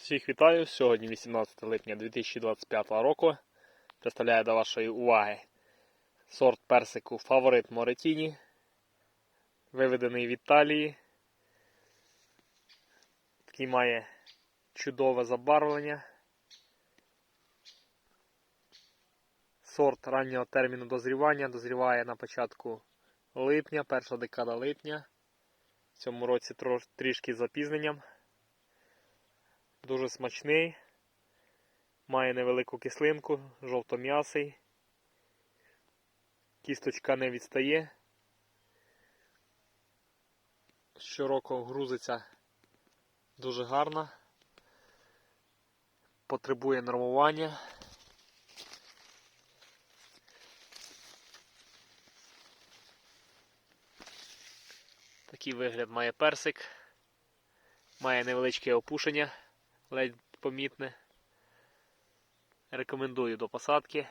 Всіх вітаю! Сьогодні 18 липня 2025 року. Представляю до вашої уваги сорт персику Фаворит Моретіні, виведений в Італії. Такий має чудове забарвлення. Сорт раннього терміну дозрівання дозріває на початку липня, перша декада липня. В цьому році трішки запізненням. Дуже смачний. Має невелику кислинку, жовтом'ясий. Кісточка не відстає. Щороку грузиться дуже гарно. Потребує нормування. Такий вигляд має персик. Має невеличке опушення ледь помітне. Рекомендую до посадки.